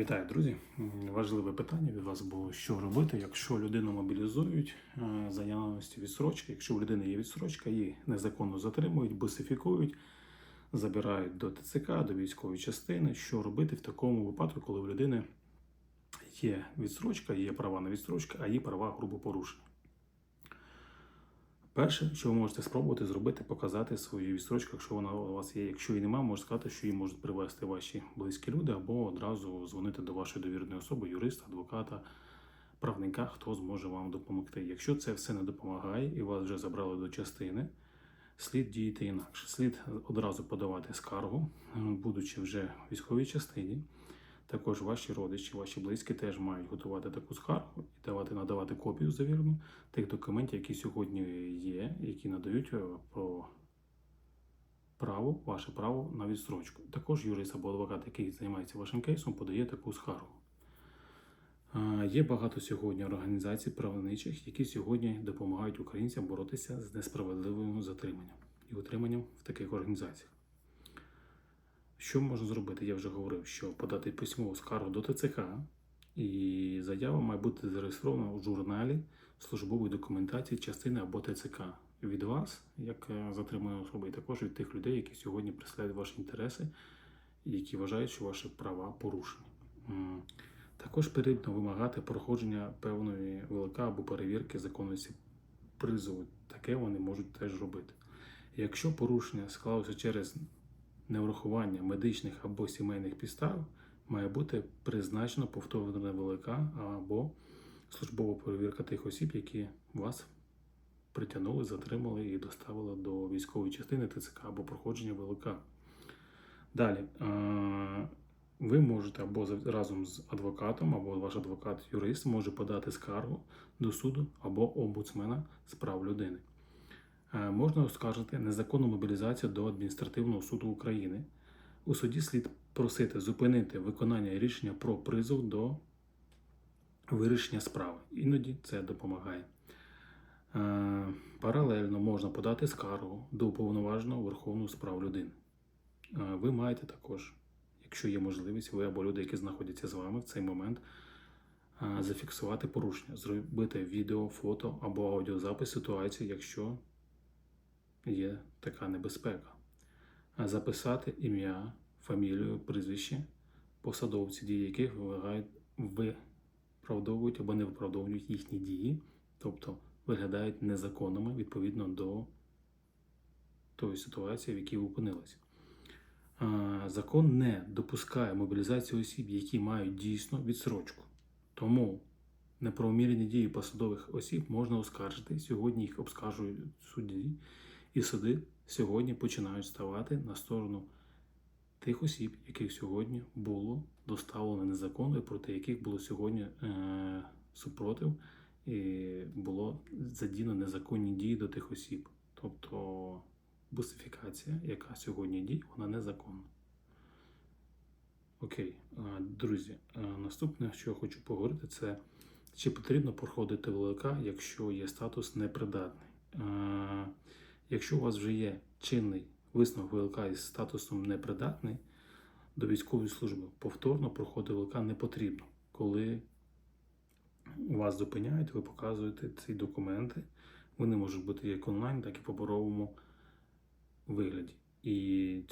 Вітаю, друзі. Важливе питання від вас було, що робити, якщо людину мобілізують е, за наявності відсрочки. Якщо у людини є відсрочка, її незаконно затримують, бусифікують, забирають до ТЦК, до військової частини. Що робити в такому випадку, коли у людини є відсрочка, є права на відсрочку, а її права грубо порушені? Перше, що ви можете спробувати зробити, показати свою відстрочку, якщо вона у вас є. Якщо її немає, можете сказати, що її можуть привезти ваші близькі люди, або одразу дзвонити до вашої довіреної особи, юриста, адвоката, правника, хто зможе вам допомогти. Якщо це все не допомагає і вас вже забрали до частини, слід діяти інакше. Слід одразу подавати скаргу, будучи вже в військовій частині. Також ваші родичі, ваші близькі теж мають готувати таку скаргу і давати надавати копію завірену тих документів, які сьогодні є, які надають е, про право, ваше право на відстрочку. Також юрист або адвокат, який займається вашим кейсом, подає таку скаргу. Е, Є багато сьогодні організацій правничих, які сьогодні допомагають українцям боротися з несправедливим затриманням і утриманням в таких організаціях. Що можна зробити? Я вже говорив, що подати письмову скаргу до ТЦК, і заява має бути зареєстрована у журналі службової документації частини або ТЦК від вас, як е, затриманої особи, і також від тих людей, які сьогодні представляють ваші інтереси, які вважають, що ваші права порушені. Також потрібно вимагати проходження певної ВЛК або перевірки законності призову. Таке вони можуть теж робити. Якщо порушення склалося через неврахування медичних або сімейних підстав, має бути призначено повторне ВЛК або службова перевірка тих осіб, які вас притягнули, затримали і доставили до військової частини ТЦК або проходження ВЛК. Далі, ви можете або разом з адвокатом, або ваш адвокат-юрист може подати скаргу до суду або омбудсмена з прав людини. Е, Можна оскаржити незаконну мобілізацію до адміністративного суду України. У суді слід просити зупинити виконання рішення про призов до вирішення справи. Іноді це допомагає. Е, Паралельно можна подати скаргу до уповноваженого Верховного справ людини. Е, Ви маєте також, якщо є можливість, ви або люди, які знаходяться з вами в цей момент, зафіксувати порушення, зробити відео, фото або аудіозапис ситуації, якщо є така небезпека. Записати ім'я, фамілію, прізвище, посадовці, дії яких виправдовують або не виправдовують їхні дії, тобто виглядають незаконними відповідно до тої ситуації, в якій ви опинилися. Закон не допускає мобілізацію осіб, які мають дійсно відсрочку. Тому неправомірні дії посадових осіб можна оскаржити. Сьогодні їх обскаржують судді, і суди сьогодні починають ставати на сторону тих осіб, яких сьогодні було доставлено незаконно, і проти яких було сьогодні е, супротив, і було задіяно незаконні дії до тих осіб. Тобто бусифікація, яка сьогодні діє, вона незаконна. Окей, друзі, наступне, що я хочу поговорити, це чи потрібно проходити ВЛК, якщо є статус непридатний. Якщо у вас вже є чинний висновок ВЛК із статусом непридатний до військової служби, повторно проходити ВЛК не потрібно. Коли вас зупиняють, ви показуєте ці документи. Вони можуть бути як онлайн, так і в паперовому вигляді. І